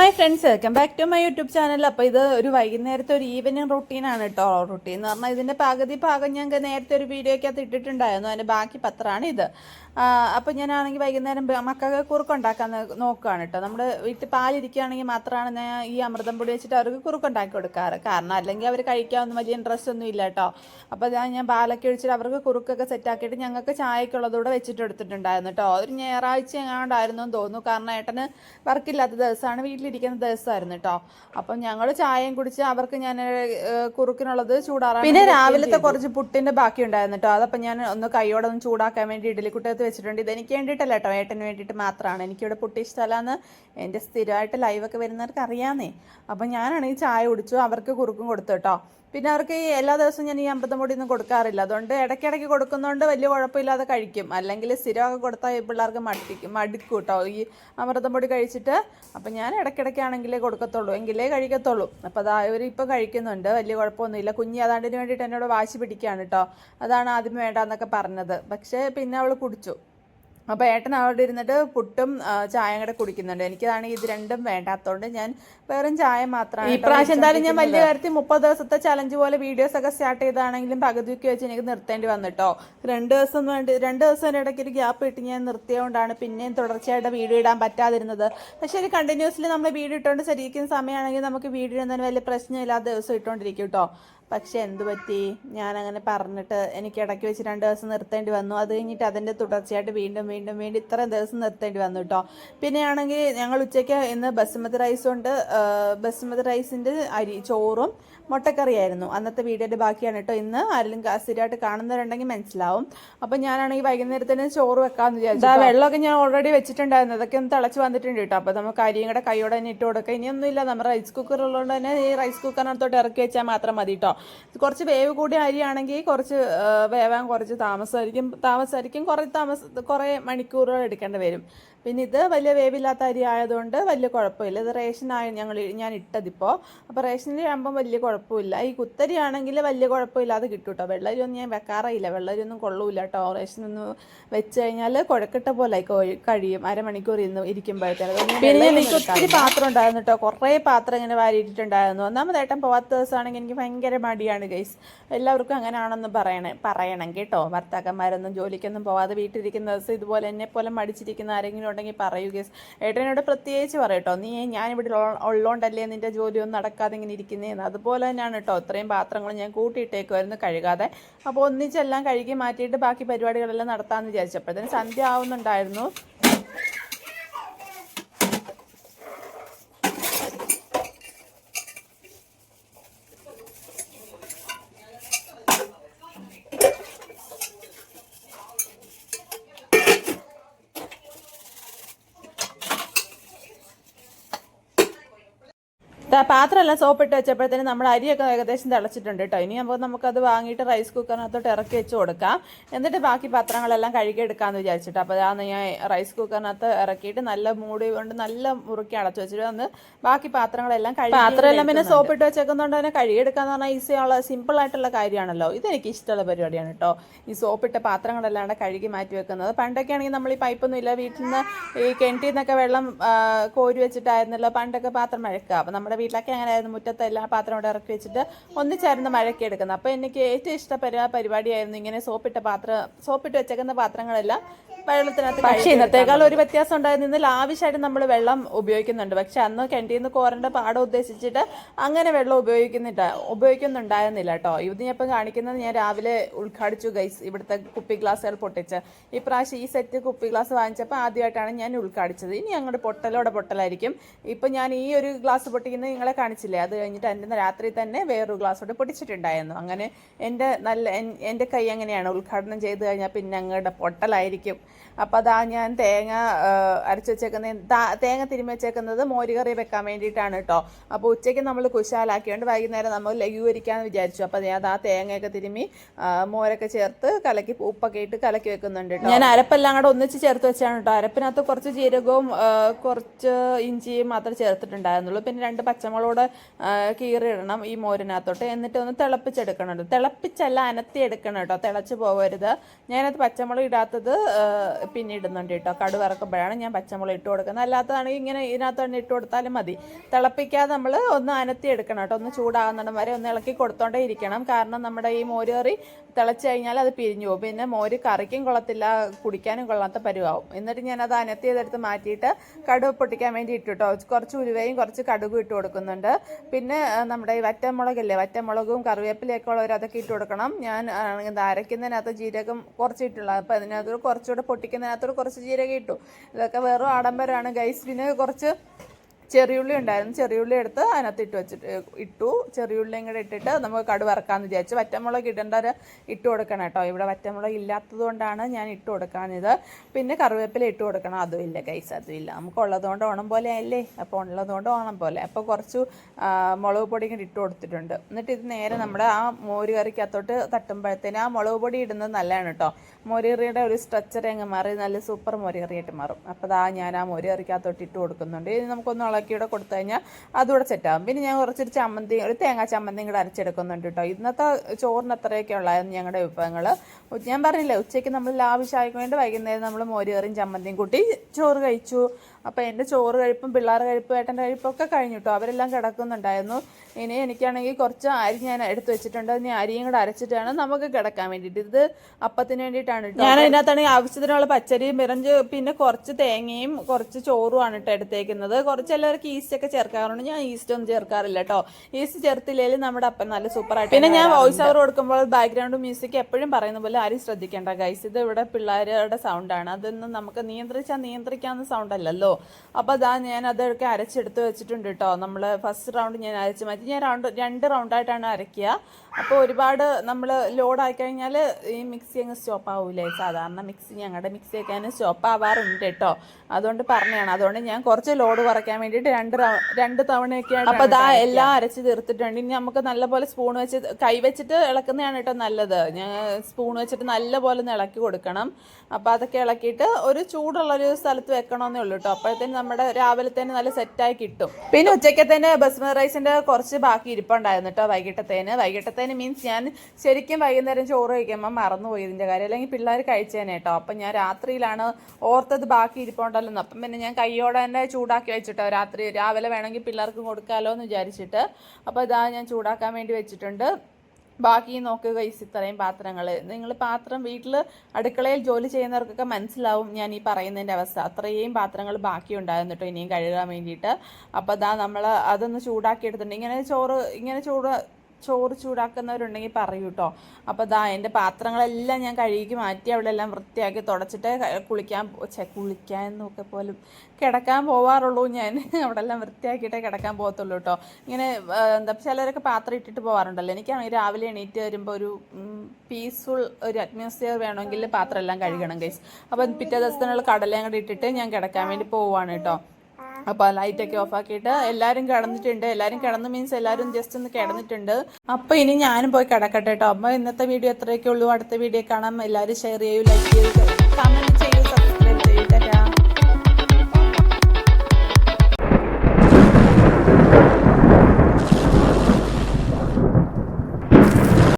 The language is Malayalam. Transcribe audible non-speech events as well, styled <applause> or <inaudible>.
Hi friends welcome back to my YouTube channel അപ്പോൾ ഇത് ഒരു വൈകുന്നേരത്തെ ഒരു ഈവനിങ് റുട്ടീനാണ് കേട്ടോ റുട്ടീൻ എന്ന് പറഞ്ഞാൽ ഇതിന്റെ പകുതി ഭാഗം ഞാൻ നേരത്തെ ഒരു വീഡിയോയ്ക്കകത്ത് ഇട്ടിട്ടുണ്ടായിരുന്നു. അതിന്റെ ബാക്കി പത്രമാണ് ഇത്. അപ്പോൾ ഞാനാണെങ്കിൽ വൈകുന്നേരം മക്കൾക്ക് കുറുക്കുണ്ടാക്കാൻ നോക്കുകയാണ് കേട്ടോ നമ്മുടെ വീട്ടിൽ പാലിരിക്കുകയാണെങ്കിൽ മാത്രമാണ് ഞാൻ ഈ അമൃതം പൊടി വെച്ചിട്ട് അവർക്ക് കുറുക്കുണ്ടാക്കി കൊടുക്കാറ്. കാരണം അല്ലെങ്കിൽ അവർ കഴിക്കാനൊന്നും വലിയ ഇൻട്രസ്റ്റ് ഒന്നും ഇല്ല കേട്ടോ അപ്പോൾ ഞാൻ ഞാൻ പാലൊക്കെ ഒഴിച്ചിട്ട് അവർക്ക് കുറുക്കൊക്കെ സെറ്റാക്കിയിട്ട് ഞങ്ങൾക്ക് ചായക്കുള്ളതൂടെ വെച്ചിട്ട് എടുത്തിട്ടുണ്ടായിരുന്നു കേട്ടോ ഒരു ഞായറാഴ്ച എങ്ങാണ്ടായിരുന്നു എന്ന് തോന്നുന്നു. കാരണം ഏട്ടന് വർക്കില്ലാത്ത ദിവസമാണ്. വീട്ടിലിരിക്കുന്ന ദിവസമായിരുന്നു കേട്ടോ. അപ്പം ഞങ്ങൾ ചായയും കുടിച്ച് അവർക്ക് ഞാൻ കുറുക്കിനുള്ളത് ചൂടാറാൻ പിന്നെ രാവിലത്തെ കുറച്ച് പുട്ടിന്റെ ബാക്കി ഉണ്ടായിരുന്നു കേട്ടോ. അതപ്പം ഞാൻ ഒന്ന് കൈയോടെ ഒന്ന് ചൂടാക്കാൻ വേണ്ടി ഇഡലിക്കുട്ടത്ത് വെച്ചിട്ടുണ്ട്. ഇത് എനിക്ക് വേണ്ടിയിട്ടല്ല കേട്ടോ. ഏട്ടന് വേണ്ടിയിട്ട് മാത്രമാണ്. എനിക്കിവിടെ പുട്ടി ഇഷ്ടമല്ലാന്ന് എന്റെ സ്ഥിരമായിട്ട് ലൈവൊക്കെ വരുന്നവർക്ക് അറിയാന്നേ. അപ്പം ഞാനാണെങ്കിൽ ചായ കുടിച്ചു അവർക്ക് കുറുക്കും കൊടുത്തു കേട്ടോ. പിന്നെ അവർക്ക് ഈ എല്ലാ ദിവസവും ഞാൻ ഈ അമ്പതം മുടി ഒന്നും കൊടുക്കാറില്ല. അതുകൊണ്ട് ഇടയ്ക്കിടയ്ക്ക് കൊടുക്കുന്നതുകൊണ്ട് വലിയ കുഴപ്പമില്ലാതെ കഴിക്കും. അല്ലെങ്കിൽ സ്ഥിരമൊക്കെ കൊടുത്താൽ ഈ പിള്ളേർക്ക് മടിക്കും മടുക്കും കേട്ടോ. ഈ അമൃതം പൊടി കഴിച്ചിട്ട് അപ്പം ഞാൻ ഇടയ്ക്കിടയ്ക്കാണെങ്കിലേ കൊടുക്കത്തുള്ളൂ. എങ്കിലേ കഴിക്കത്തുള്ളൂ. അപ്പോൾ അതാ ഇവർ ഇപ്പോൾ കഴിക്കുന്നുണ്ട്. വലിയ കുഴപ്പമൊന്നുമില്ല. കുഞ്ഞി അതാണ്ടിന് വേണ്ടിയിട്ട് എന്നോട് വാശി പിടിക്കുകയാണ് കേട്ടോ. അതാണ് ആദ്യം വേണ്ടാന്നൊക്കെ പറഞ്ഞത്. പക്ഷേ പിന്നെ അവൾ കുടിച്ചു. അപ്പോൾ ഏട്ടൻ അവിടെ ഇരുന്നിട്ട് പുട്ടും ചായയും കൂടെ കുടിക്കുന്നുണ്ട്. എനിക്കതാണെങ്കിൽ ഇത് രണ്ടും വേണ്ടാത്തതുകൊണ്ട് ഞാൻ വെറും ചായ മാത്രമാണ് ഈ പ്രാവശ്യം എന്തായാലും ഞാൻ വലിയ കാര്യത്തിൽ മുപ്പത് ദിവസത്തെ ചലഞ്ച് പോലെ വീഡിയോസ് ഒക്കെ സ്റ്റാർട്ട് ചെയ്താണെങ്കിലും പകുതിക്ക് വെച്ച് എനിക്ക് നിർത്തേണ്ടി വന്നിട്ടോ. രണ്ട് ദിവസം വേണ്ടി രണ്ട് ദിവസം ഇടയ്ക്ക് ഒരു ഗ്യാപ്പ് ഇട്ട് ഞാൻ നിർത്തിയതുകൊണ്ടാണ് പിന്നെയും തുടർച്ചയായിട്ട് വീഡിയോ ഇടാൻ പറ്റാതിരുന്നത്. പക്ഷേ ഒരു കണ്ടിന്യൂസ്ലി നമ്മൾ വീഡിയോ ഇട്ടുകൊണ്ട് ശരിക്കും സമയമാണെങ്കിൽ നമുക്ക് വീഡിയോ ഇടുന്നതിന് വലിയ പ്രശ്നമില്ലാത്ത ദിവസം ഇട്ടുകൊണ്ടിരിക്കും കേട്ടോ. പക്ഷെ എന്തുപറ്റി ഞാൻ അങ്ങനെ പറഞ്ഞിട്ട് എനിക്ക് ഇടയ്ക്ക് വെച്ച് രണ്ട് ദിവസം നിർത്തേണ്ടി വന്നു. അത് കഴിഞ്ഞിട്ട് അതിന്റെ തുടർച്ചയായിട്ട് വീണ്ടും വീണ്ടും വീണ്ടും ഇത്രയും ദിവസം നിർത്തേണ്ടി വന്നു കേട്ടോ പിന്നെയാണെങ്കിൽ ഞങ്ങൾ ഉച്ചയ്ക്ക് ഇന്ന് ബസുമതി റൈസ് കൊണ്ട് ആ, ബസുമതി റൈസിന്റെ അരി ചോറും മുട്ടക്കറിയായിരുന്നു. അന്നത്തെ വീഡിയോയുടെ ബാക്കിയാണ് കേട്ടോ ഇന്ന്. ആരെങ്കിലും സ്ഥിരമായിട്ട് കാണുന്നവരുണ്ടെങ്കിൽ മനസ്സിലാവും. അപ്പം ഞാനാണെങ്കിൽ വൈകുന്നേരത്തിന് ചോറ് വെക്കാമെന്ന് വിചാരിച്ചു വെള്ളമൊക്കെ ഞാൻ ഓൾറെഡി വെച്ചിട്ടുണ്ടായിരുന്നു. അതൊക്കെ ഒന്ന് തിളച്ച് വന്നിട്ടുണ്ട് കേട്ടോ. അപ്പോൾ നമുക്ക് അരിയും കൂടെ കൈയോടെ തന്നെ ഇട്ട് കൊടുക്കുക ഇനിയൊന്നുമില്ല നമ്മൾ റൈസ് കുക്കർ ഉള്ളതുകൊണ്ട് തന്നെ ഈ റൈസ് കുക്കറിനകത്തോട്ട് ഇറക്കി വെച്ചാൽ മാത്രം മതി കേട്ടോ കുറച്ച് വേവ് കൂടിയ അരിയാണെങ്കിൽ കുറച്ച് വേവാൻ കുറച്ച് താമസമായിരിക്കും താമസമായിരിക്കും കുറേ താമസ കുറേ മണിക്കൂറുകൾ എടുക്കേണ്ടി വരും. പിന്നെ ഇത് വലിയ വേവില്ലാത്ത അരി ആയതുകൊണ്ട് വലിയ കുഴപ്പമില്ല. ഇത് റേഷനായ ഞങ്ങൾ ഞാൻ ഇട്ടതിപ്പോൾ അപ്പോൾ റേഷനിൽ ആകുമ്പം വലിയ കുഴപ്പമില്ല. ഈ കുത്തരി ആണെങ്കിൽ വലിയ കുഴപ്പമില്ലാതെ കിട്ടും കേട്ടോ വെള്ളരിയൊന്നും ഞാൻ വെക്കാറില്ല വെള്ളരിയൊന്നും കൊള്ളൂല കേട്ടോ റേഷൻ ഒന്ന് വെച്ച് കഴിഞ്ഞാൽ കുഴക്കിട്ട പോലെ കഴിയും. അരമണിക്കൂർ ഇന്ന് ഇരിക്കുമ്പോഴത്തേക്കും പിന്നെ എനിക്ക് ഒത്തിരി പാത്രം ഉണ്ടായിരുന്നു കേട്ടോ കുറേ പാത്രം ഇങ്ങനെ വാരിയിട്ടുണ്ടായിരുന്നു ഒന്നാമത് ഏട്ടൻ പോവാത്ത ദിവസമാണെങ്കിൽ എനിക്ക് ഭയങ്കര മടിയാണ് ഗൈസ് എല്ലാവർക്കും അങ്ങനെയാണെന്ന് പറയണേ പറയണം കേട്ടോ. ഭർത്താക്കന്മാരൊന്നും ജോലിക്കൊന്നും പോവാതെ വീട്ടിലിരിക്കുന്ന ദിവസം ഇതുപോലെ എന്നെ പോലെ മടിച്ചിരിക്കുന്ന ആരെങ്കിലും ഉണ്ടെങ്കിൽ പറയൂ ഗേസ്. ഏട്ടനോട് പ്രത്യേകിച്ച് പറയട്ടോ നീ ഞാനിവിടെ ഉള്ള- ഉള്ളോണ്ടല്ലേ നിന്റെ ജോലിയൊന്നും നടക്കാതെ ഇങ്ങനെ ഇരിക്കുന്നതെന്ന് അതുപോലെ തന്നെയാണ് കേട്ടോ. ഇത്രയും പാത്രങ്ങൾ ഞാൻ കൂട്ടിയിട്ടേക്കുമായിരുന്നു കഴുകാതെ. അപ്പോൾ ഒന്നിച്ചെല്ലാം കഴുകി മാറ്റിയിട്ട് ബാക്കി പരിപാടികളെല്ലാം നടത്താമെന്ന് വിചാരിച്ചപ്പോഴത്തേന് സന്ധ്യ ആവുന്നുണ്ടായിരുന്നു. പാത്രമെല്ലാം സോപ്പിട്ട് വെച്ചപ്പോഴത്തേനും നമ്മൾ അരിയൊക്കെ ഏകദേശം തിളച്ചിട്ടുണ്ട് കേട്ടോ ഇനി അപ്പോൾ നമുക്കത് വാങ്ങിയിട്ട് റൈസ് കുക്കറിനകത്തോട്ട് ഇറക്കി വെച്ച് കൊടുക്കാം. എന്നിട്ട് ബാക്കി പാത്രങ്ങളെല്ലാം കഴുകി എടുക്കാമെന്ന് വിചാരിച്ചിട്ട് അപ്പോൾ അതാണ് ഞാൻ റൈസ് കുക്കറിനകത്ത് ഇറക്കിയിട്ട് നല്ല മൂടി കൊണ്ട് നല്ല മുറുക്കി അടച്ചു വെച്ചിട്ട് വന്ന് ബാക്കി പാത്രങ്ങളെല്ലാം കഴുകി പാത്രമെല്ലാം പിന്നെ സോപ്പിട്ട് വെച്ചേക്കുന്നതുകൊണ്ട് തന്നെ കഴുകിയെടുക്കാന്ന് പറഞ്ഞാൽ ഈസി ഉള്ള സിമ്പിൾ ആയിട്ടുള്ള കാര്യമാണല്ലോ. ഇതെനിക്ക് ഇഷ്ടമുള്ള പരിപാടിയാണ് കേട്ടോ ഈ സോപ്പിട്ട പാത്രങ്ങളെല്ലാം കഴുകി മാറ്റി വെക്കുന്നത്. പണ്ടൊക്കെ ആണെങ്കിൽ നമ്മൾ ഈ പൈപ്പൊന്നും ഇല്ല. വീട്ടിൽ നിന്ന് ഈ കിണറ്റിൽ നിന്നൊക്കെ വെള്ളം കോരി വെച്ചിട്ടായിരുന്നല്ലോ പണ്ടൊക്കെ പാത്രം മഴക്കുക അപ്പം നമ്മുടെ വീട്ടിലൊക്കെ അങ്ങനെ ആയിരുന്നു മുറ്റത്തെ എല്ലാ പാത്രം ഇവിടെ ഇറക്കി വെച്ചിട്ട് ഒന്നിച്ചായിരുന്നു മഴയ്ക്ക് എടുക്കുന്നത്. അപ്പോൾ എനിക്ക് ഏറ്റവും ഇഷ്ടപ്പെട്ട പരിപാടിയായിരുന്നു ഇങ്ങനെ സോപ്പിട്ട പാത്രം സോപ്പിട്ട് വെച്ചേക്കുന്ന പാത്രങ്ങളെല്ലാം വെള്ളത്തിനകത്ത് പക്ഷേ ഇന്നത്തേക്കാൾ ഒരു വ്യത്യാസം ഉണ്ടായിരുന്നു ഇന്ന് ലാവിഷായിട്ട് നമ്മൾ വെള്ളം ഉപയോഗിക്കുന്നുണ്ട്. പക്ഷെ അന്ന് കിണറ്റിൽ നിന്ന് കോരേണ്ട പാടം ഉദ്ദേശിച്ചിട്ട് അങ്ങനെ വെള്ളം ഉപയോഗിക്കുന്നില്ല ഉപയോഗിക്കുന്നുണ്ടായിരുന്നില്ല കേട്ടോ. ഇത് ഞാൻ ഇപ്പം കാണിക്കുന്നത് ഞാൻ രാവിലെ ഉദ്ഘാടിച്ചു ഗൈസ് ഇവിടുത്തെ കുപ്പി ഗ്ലാസ്സുകൾ പൊട്ടിച്ച്. ഈ പ്രാവശ്യം ഈ സെറ്റ് കുപ്പി ഗ്ലാസ് വാങ്ങിച്ചപ്പോൾ ആദ്യമായിട്ടാണ് ഞാൻ ഉദ്ഘാടിച്ചത് ഇനി അങ്ങോട്ട് പൊട്ടലോടെ പൊട്ടലായിരിക്കും. ഇപ്പം ഞാൻ ഈ ഒരു ഗ്ലാസ് പൊട്ടിക്കുന്നത് നിങ്ങളെ കാണിച്ചില്ലേ? അത് കഴിഞ്ഞിട്ട് എന്റെ രാത്രി തന്നെ വേറൊരു ഗ്ലാസ്സോടെ പൊടിച്ചിട്ടുണ്ടായിരുന്നു. അങ്ങനെ എന്റെ നല്ല എന്റെ കൈ അങ്ങനെയാണ് ഉദ്ഘാടനം ചെയ്ത് കഴിഞ്ഞാൽ പിന്നെ അങ്ങയുടെ പൊട്ടലായിരിക്കും. അപ്പോൾ അതാ ഞാൻ തേങ്ങ അരച്ച് വെച്ചേക്കുന്ന തേങ്ങ തിരുമ്മി വെച്ചേക്കുന്നത് മോരുകറി വെക്കാൻ വേണ്ടിയിട്ടാണ് കേട്ടോ അപ്പോൾ ഉച്ചയ്ക്ക് നമ്മൾ കുശാലാക്കിയോണ്ട് വൈകുന്നേരം നമ്മൾ ലഘൂകരിക്കാമെന്ന് വിചാരിച്ചു. അപ്പോൾ ഞാൻ ആ തേങ്ങയൊക്കെ തിരുമ്മി മോരൊക്കെ ചേർത്ത് കലക്കി ഉപ്പൊക്കെ ഇട്ട് കലക്കി വെക്കുന്നുണ്ട് ഞാൻ അരപ്പെല്ലാം കൂടെ ഒന്നിച്ച് ചേർത്ത് വെച്ചാണ് കേട്ടോ അരപ്പിനകത്ത് കുറച്ച് ജീരകവും കുറച്ച് ഇഞ്ചിയും മാത്രമേ ചേർത്തിട്ടുണ്ടായിരുന്നുള്ളൂ. പിന്നെ രണ്ട് പച്ച പച്ചമുളകോടെ കീറിയിടണം ഈ മോരിനകത്തോട്ട്. എന്നിട്ട് ഒന്ന് തിളപ്പിച്ചെടുക്കണം തിളപ്പിച്ചല്ല അനത്തി എടുക്കണം കേട്ടോ. തിളച്ച് പോകരുത് ഞാനത് പച്ചമുളക് ഇടാത്തത് പിന്നെ ഇടുന്നുണ്ട് കേട്ടോ. കടു വറക്കുമ്പോഴാണ് ഞാൻ പച്ചമുളക് ഇട്ട് കൊടുക്കുന്നത്. അല്ലാത്തതാണെങ്കിൽ ഇങ്ങനെ ഇതിനകത്ത് തന്നെ ഇട്ട് കൊടുത്താലും മതി. തിളപ്പിക്കാതെ നമ്മൾ ഒന്ന് അനത്തി എടുക്കണം കേട്ടോ. ഒന്ന് ചൂടാകുന്നിടം വരെ ഒന്ന് ഇളക്കി കൊടുത്തോണ്ടേ ഇരിക്കണം. കാരണം നമ്മുടെ ഈ മോര് കറി തിളച്ച് കഴിഞ്ഞാൽ അത് പിരിഞ്ഞു പോകും. പിന്നെ മോര് കറിക്കും കൊള്ളത്തില്ല കുടിക്കാനും കൊള്ളാത്ത പരുവാവും. എന്നിട്ട് ഞാനത് അനത്തി ചെയ്തെടുത്ത് മാറ്റിയിട്ട് കടുവ പൊട്ടിക്കാൻ വേണ്ടി ഇട്ടു കേട്ടോ. കുറച്ച് ഉരുവയും കുറച്ച് കടുകും ഇട്ട് കൊടുക്കുന്നുണ്ട്. പിന്നെ നമ്മുടെ ഈ വറ്റമുളകില്ലേ വറ്റമുളകും കറിവേപ്പിലയൊക്കെ ഉള്ളവർ അതൊക്കെ ഇട്ട് കൊടുക്കണം. ഞാൻ ഇത് അരയ്ക്കുന്നതിനകത്ത് ജീരകം കുറച്ച് ഇട്ടുള്ള അപ്പോൾ അതിനകത്തോട് കുറച്ചുകൂടെ പൊട്ടിക്കുന്നതിനകത്തോട് കുറച്ച് ജീരകം ഇട്ടു. ഇതൊക്കെ വെറും ആഡംബരമാണ്. ഗൈസ് പിന്നെ കുറച്ച് ചെറിയുള്ളി ഉണ്ടായിരുന്നു. ചെറിയുള്ളി എടുത്ത് അതിനകത്ത് ഇട്ട് വെച്ചിട്ട് ഇട്ടു. ചെറിയുള്ളിയും കൂടെ ഇട്ടിട്ട് നമുക്ക് കടു വറക്കാമെന്ന് വിചാരിച്ചു. വറ്റമുളക് ഇടേണ്ട ഒരു ഇട്ട് കൊടുക്കണം കേട്ടോ. ഇവിടെ വറ്റമുളക് ഇല്ലാത്തത് കൊണ്ടാണ് ഞാൻ ഇട്ട് കൊടുക്കാഞ്ഞത്. പിന്നെ കറിവേപ്പില ഇട്ട് കൊടുക്കണം. അതും ഇല്ല ഗൈസ് അതും ഇല്ല. നമുക്ക് ഉള്ളതുകൊണ്ട് ഓണം പോലെ അല്ലേ? അപ്പോൾ ഉള്ളതുകൊണ്ട് ഓണം പോലെ. അപ്പോൾ കുറച്ച് മുളക് പൊടി കൂടി ഇട്ട് കൊടുത്തിട്ടുണ്ട്. എന്നിട്ട് ഇത് നേരെ നമ്മുടെ ആ മോര് കറിക്കകത്തോട്ട് തട്ടുമ്പോഴത്തേന് ആ മുളക് പൊടി ഇടുന്നത് നല്ലതാണ് കേട്ടോ. മോരുകറിയുടെ ഒരു സ്ട്രക്ചർ അങ്ങ് മാറി നല്ല സൂപ്പർ മോരുകറിയായിട്ട് മാറും. അപ്പോൾ അതാ ഞാൻ ആ മോരുകറിക്കകത്തോട്ട് ഇട്ട് കൊടുക്കുന്നുണ്ട്. ഇനി നമുക്കൊന്ന് ഇളക്കിയൂടെ കൊടുത്തു കഴിഞ്ഞാൽ അതുകൂടെ സെറ്റാകും പിന്നെ ഞാൻ കുറച്ചൊരു ചമ്മന്തി ഒരു തേങ്ങാ ചമ്മന്തിയും കൂടെ അരച്ചെടുക്കുന്നുണ്ട് കേട്ടോ. ഇന്നത്തെ ചോറിന് അത്രയൊക്കെ ഉള്ളായിരുന്നു ഞങ്ങളുടെ വിഭവങ്ങൾ. ഞാൻ പറഞ്ഞില്ലേ ഉച്ചയ്ക്ക് നമ്മൾ ലാവിശായിക്ക് വേണ്ടി വൈകുന്നേരം നമ്മൾ മോരുകറിയും ചമ്മന്തിയും കൂട്ടി ചോറ് കഴിച്ചു. അപ്പോൾ എന്റെ ചോറ് കഴിപ്പും പിള്ളേർ കഴിപ്പും ഏട്ടന്റെ കഴിപ്പൊക്കെ കഴിഞ്ഞു കേട്ടോ അവരെല്ലാം കിടക്കുന്നുണ്ടായിരുന്നു. ഇനി എനിക്കാണെങ്കിൽ കുറച്ച് അരി ഞാൻ എടുത്തു വെച്ചിട്ടുണ്ട്. ഇനി അരിയും കൂടെ അരച്ചിട്ടാണ് നമുക്ക് കിടക്കാൻ വേണ്ടിയിട്ട്. ഇത് അപ്പത്തിന് വേണ്ടിയിട്ടാണ് കേട്ടോ ഞാൻ അതിനകത്താണെങ്കിൽ ആവശ്യത്തിനുള്ള പച്ചരിയും പിറഞ്ച് പിന്നെ കുറച്ച് തേങ്ങയും കുറച്ച് ചോറുമാണ് കേട്ടോ എടുത്തേക്കുന്നത്. കുറച്ച് എല്ലാവർക്കും ഈസ്റ്റ് ഒക്കെ ചേർക്കാറുണ്ട്. ഞാൻ ഈസ്റ്റ് ഒന്നും ചേർക്കാറില്ല കേട്ടോ ഈസ്റ്റ് ചേർത്തില്ലെങ്കിൽ നമ്മുടെ അപ്പം നല്ല സൂപ്പറായിട്ട് പിന്നെ ഞാൻ വോയിസ് ഓവർ കൊടുക്കുമ്പോൾ ബാക്ക്ഗ്രൗണ്ട് മ്യൂസിക് എപ്പോഴും പറയുന്ന പോലെ ആരും ശ്രദ്ധിക്കേണ്ട ഗൈസ് ഇത് ഇവിടെ പിള്ളേരുടെ സൗണ്ടാണ് അതൊന്നും നമുക്ക് നിയന്ത്രിച്ചാൽ നിയന്ത്രിക്കാവുന്ന സൗണ്ട് അല്ലല്ലോ. അപ്പോൾ അതാ ഞാൻ അതൊക്കെ അരച്ചെടുത്ത് വെച്ചിട്ടുണ്ട് കേട്ടോ നമ്മൾ ഫസ്റ്റ് റൗണ്ട് ഞാൻ അരച്ച് മാറ്റി. ഞാൻ റൗണ്ട് രണ്ട് റൗണ്ടായിട്ടാണ് അരയ്ക്കുക അപ്പോൾ ഒരുപാട് നമ്മൾ ലോഡായി കഴിഞ്ഞാൽ ഈ മിക്സി അങ്ങ് സ്റ്റോപ്പ് ആവില്ലേ സാധാരണ മിക്സി ഞങ്ങളുടെ മിക്സി ഒക്കെ അങ്ങനെ സ്റ്റോപ്പ് ആവാറുണ്ട് കേട്ടോ അതുകൊണ്ട് പറഞ്ഞതാണ്. അതുകൊണ്ട് ഞാൻ കുറച്ച് ലോഡ് കുറയ്ക്കാൻ വേണ്ടിയിട്ട് രണ്ട് രണ്ട് തവണയൊക്കെയാണ് അപ്പോൾ അതാ എല്ലാം അരച്ച് തീർത്തിട്ടുണ്ട്. ഇനി നമുക്ക് നല്ലപോലെ സ്പൂൺ വെച്ച് കൈ വെച്ചിട്ട് ഇളക്കുന്നതാണ് കേട്ടോ നല്ലത്. ഞാൻ സ്പൂൺ വെച്ചിട്ട് നല്ലപോലെ ഒന്ന് ഇളക്കി കൊടുക്കണം. അപ്പോൾ അതൊക്കെ ഇളക്കിയിട്ട് ഒരു ചൂടുള്ളൊരു സ്ഥലത്ത് വെക്കണമെന്നേ ഉള്ളൂ കേട്ടോ അപ്പോഴത്തേന് നമ്മുടെ രാവിലത്തേന് നല്ല സെറ്റായി കിട്ടും. പിന്നെ ഉച്ചക്കത്തേന് ബസ്മതി റൈസിന്റെ കുറച്ച് ബാക്കി ഇരിപ്പുണ്ടായിരുന്നു കേട്ടോ വൈകിട്ടത്തേന്. വൈകിട്ടത്തേന് മീൻസ് ഞാൻ ശരിക്കും വൈകുന്നേരം ചോറ് കഴിക്കുമ്പോൾ മറന്നുപോയി ഇതിന്റെ കാര്യം. അല്ലെങ്കിൽ പിള്ളേർ കഴിച്ചേനെ കേട്ടോ അപ്പം ഞാൻ രാത്രിയിലാണ് ഓർത്തത് ബാക്കി ഇരിപ്പുണ്ടല്ലോ എന്ന് അപ്പം പിന്നെ ഞാൻ കൈയോടെ തന്നെ ചൂടാക്കി വെച്ചിട്ടോ രാത്രി. രാവിലെ വേണമെങ്കിൽ പിള്ളേർക്ക് കൊടുക്കാമല്ലോ എന്ന് വിചാരിച്ചിട്ട്. അപ്പോൾ ഇതാ ഞാൻ ചൂടാക്കാൻ വേണ്ടി വെച്ചിട്ടുണ്ട്. ബാക്കി നോക്കുക ഗൈസ് ഇത്രയും പാത്രങ്ങൾ നിങ്ങൾ പാത്രം വീട്ടിൽ അടുക്കളയിൽ ജോലി ചെയ്യുന്നവർക്കൊക്കെ മനസ്സിലാവും ഞാൻ ഈ പറയുന്നതിന്റെ അവസ്ഥ. അത്രയും പാത്രങ്ങൾ ബാക്കി ഉണ്ടായിരുന്നു കേട്ടോ ഇനിയും കഴുകാൻ വേണ്ടിയിട്ട്. അപ്പോൾ അതാ നമ്മൾ അതൊന്ന് ചൂടാക്കി എടുത്തിട്ടുണ്ട് ഇങ്ങനെ ചോറ് ഇങ്ങനെ ചൂട് ചോറ് ചൂടാക്കുന്നവരുണ്ടെങ്കിൽ പറയൂ കേട്ടോ അപ്പോൾ ദാ എന്റെ പാത്രങ്ങളെല്ലാം ഞാൻ കഴുകി മാറ്റി അവിടെ എല്ലാം വൃത്തിയാക്കി തുടച്ചിട്ട് കുളിക്കാൻ ചെ കുളിക്കാൻ എന്നൊക്കെ പോലും കിടക്കാൻ പോവാറുള്ളൂ ഞാൻ. <laughs> അവിടെ എല്ലാം വൃത്തിയാക്കിയിട്ടേ കിടക്കാൻ പോകത്തുള്ളൂ കേട്ടോ ഇങ്ങനെ എന്താ ചിലരൊക്കെ പാത്രം ഇട്ടിട്ട് പോകാറുണ്ടല്ലോ എനിക്കാണെങ്കിൽ രാവിലെ എണീറ്റ് വരുമ്പോൾ ഒരു പീസ്ഫുൾ ഒരു അറ്റ്മോസ്ഫിയർ വേണമെങ്കിൽ പാത്രം എല്ലാം കഴുകണം ഗൈസ് അപ്പോൾ പിറ്റേ ദിവസത്തിനുള്ള കടലയും കൂടി ഇട്ടിട്ട് ഞാൻ കിടക്കാൻ വേണ്ടി പോവുകയാണ് കേട്ടോ അപ്പോൾ ഓഫ് ആക്കിയിട്ട് എല്ലാവരും കിടന്നിട്ടുണ്ട്. എല്ലാവരും കിടന്ന് മീൻസ് എല്ലാവരും ജസ്റ്റ് ഒന്ന് കിടന്നിട്ടുണ്ട്. അപ്പോൾ ഇനി ഞാനും പോയി കിടക്കട്ടെ കേട്ടോ അപ്പോൾ ഇന്നത്തെ വീഡിയോ എത്രയൊക്കെ ഉള്ളൂ. അടുത്ത വീഡിയോ കാണാം. എല്ലാവരും ഷെയർ ചെയ്യൂ ലൈക്ക് ചെയ്യൂ കമന്റ് ചെയ്യൂ സബ്സ്ക്രൈബ് ചെയ്യൂ.